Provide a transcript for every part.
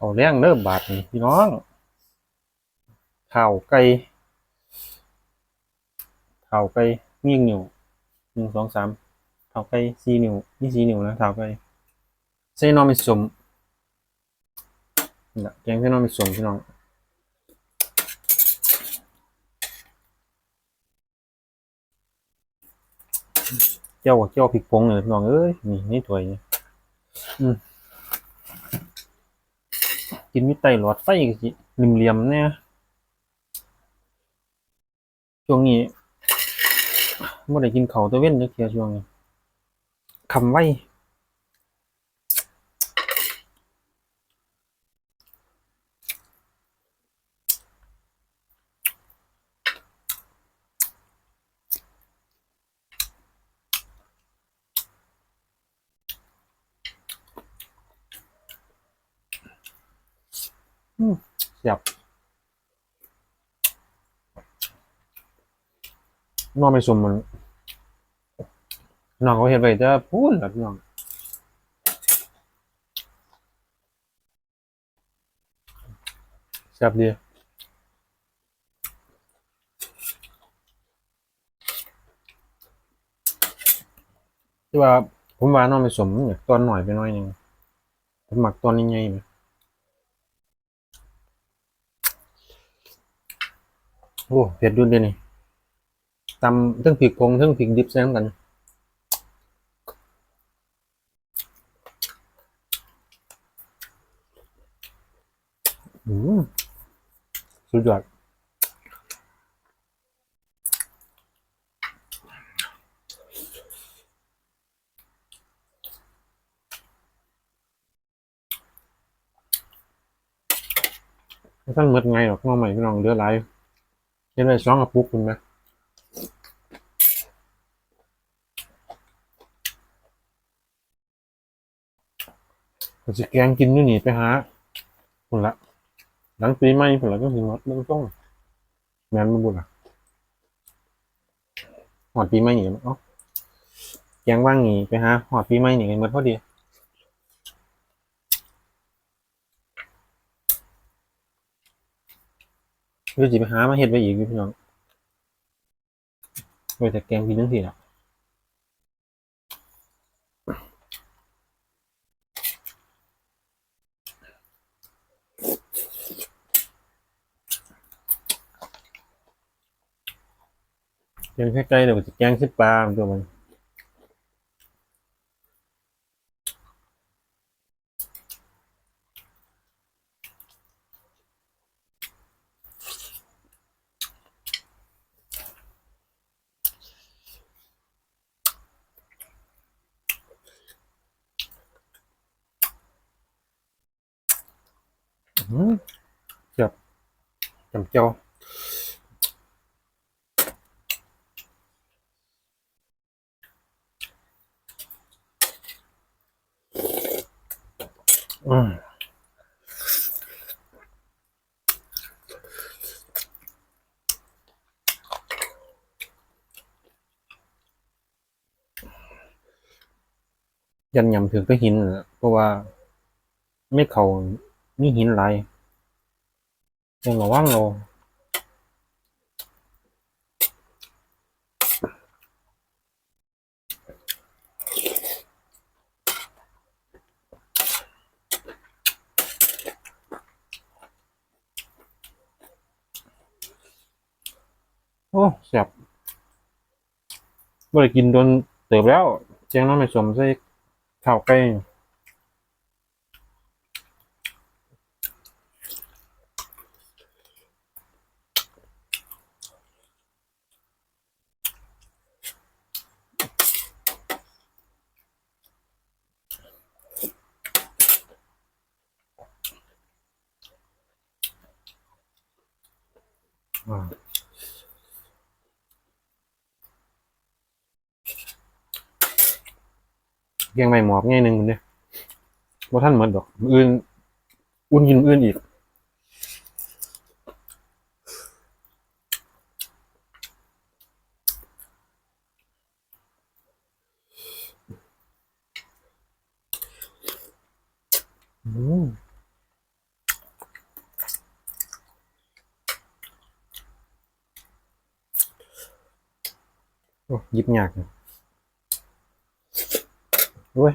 เขาวแรงเริ่มบาดนี่พี่น้องข่าวไก่ข่าวไก่มีอีกนิ้วหนึ่งสองสามข่าวไก่สี่นิ้วนี่สี่นิ้วนะข่าวไก่ใส่หนอมิสมนี่แหละแกงใส่หนอมิสมพี่น้องเจ้ากับเจ้าพริกผงเลยพี่น้องเอ้ยนี่นี่ถวยเนี่อืม กินมิไตหลอดไฟก็สิเหลี่ยมๆเนี่ยช่วงนี้ไม่ได้กินเขาตะเว้นจักเที่ยช่วงนี้คำไว้ เสียบนอนไม่สมมันน้องเขาเห็นไปจะพูดแบบน้องแซ่บดีที่ว่าผมว่าน้องไม่สมอยากตอนหน่อยไปหน่อยหนึงผมหมักตอนใหญ่ๆไห โอ้เผ็ดดุนเดยวนี่ตำทั้งพริกผงทั้งพริกดิบใส่น้ำกัน อืมสุดยอดท่านเมดไงหรอกน้องใหม่พี่น้องเดือดไรเห็นไปสองกระปุกคุณไหมผมจะแกงกินอยู่นนี่ไปหาคนละหลังปีใหม่คนละก็สิหมดมันต้องแม่นมันบุญอะหอดปีใหม่นี่เอ้าแกงว่างหนีไปหาหอดปีใหม่หนีกันหมดพอดี ดี๋ยวจะไปหามาเฮ็ดไว้อีกพี่น้องไว้แต่แกงกินทั้งทีละแกงแค่ไก่เดี๋ยวจะแกงสิปปลาตัวมัน จ็บจำเจ้าอืมยันยำถึงก็หิน เพราะว่าไม่เขา มีหินไหลายยังระวังเราโอ้แซ่บบ่ได้กินโดนเติบแล้วแจงน้ำไม่สมใส่ข้าวไก่ อ่าเพียงไม่หมอบง่ายหนึ่งคนเดียวว่าท่านเหมือนดอกอื่น อุ่นกินอื่นอีก อืม โอ้หยิบยากนะโอ้ย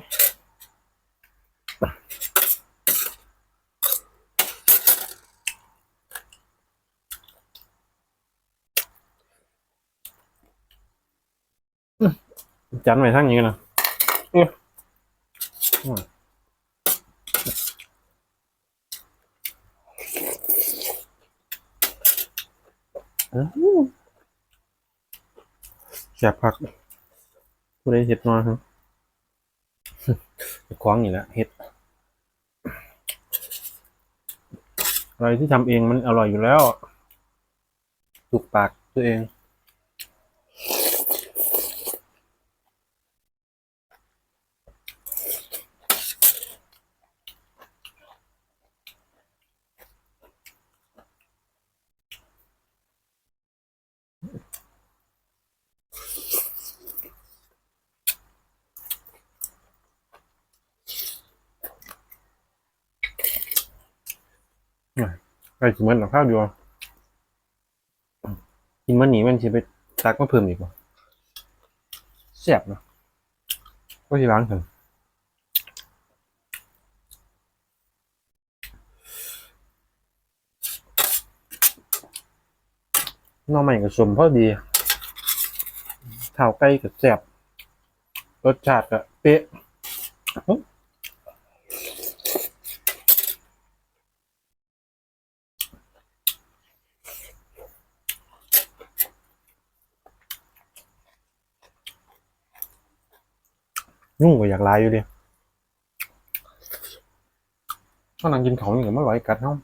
อื้อจันไว้ทั้งนี้นะเอ๊ะอืมอื้อ แสบผักผู้ใดเห็ดมาครับคว้างอยู่แล้วเห็ดอะไรที่ทำเองมันอร่อยอยู่แล้ว ถูกปากตัวเอง ไอ้สิมันเอาข้าวเดียวกินมันหนีมันสิไปตักมาเพิ่มอีกว่าแซ่บเนาะก็ที่ล้างถึงน้องใหม่กับสมพอดีข้าวไก่กับแซ่บรสชาติก็เป๊ะ ยุ่งก็อยากลายอยู่ดิก็นั่งกินของอย่างไม่ไหวกัดเนาะ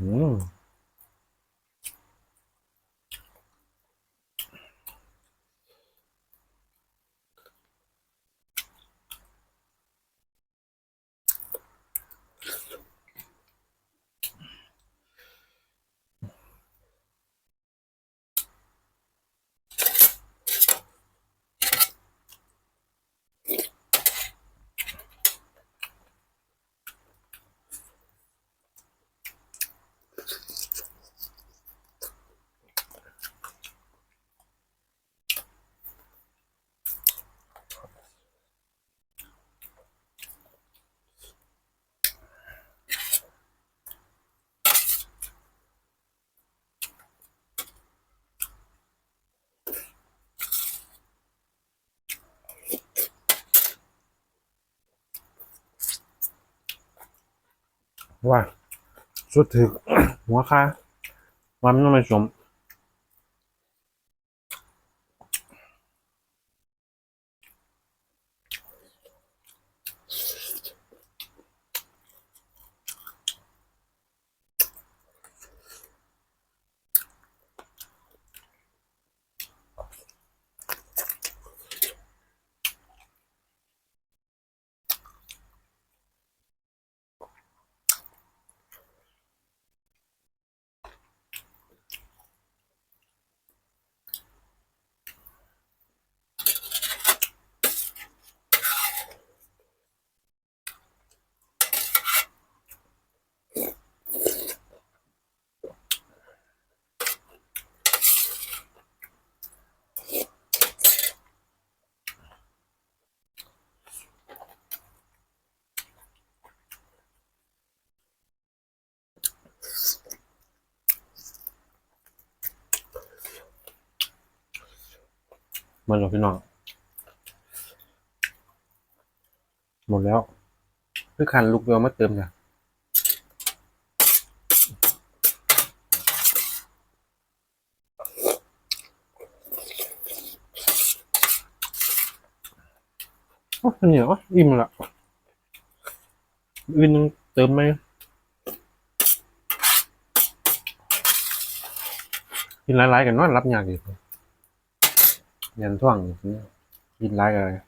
อืม ว่าสุดถึงหัวค่าวันต้ไม่สม มันหรอพี่น้อง หมดแล้ว คือคันลูกเดียวมาเติมจ้ะโอ้เหนียวอิ่มละอื่นเติมไหมกินหลายๆกันนอนรับยากอีก ยันท่วงกินร้ายกันเลย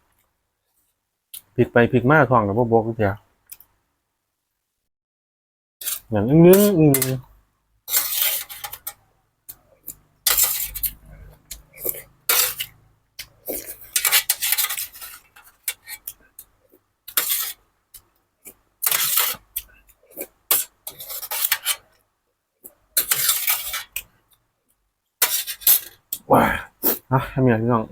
ผิดไปผิดมาท่วงกับพวกบกเดียวอย่างอึ้งนึงอึ้ง ถ้าอะทำอย่างพี่น้อง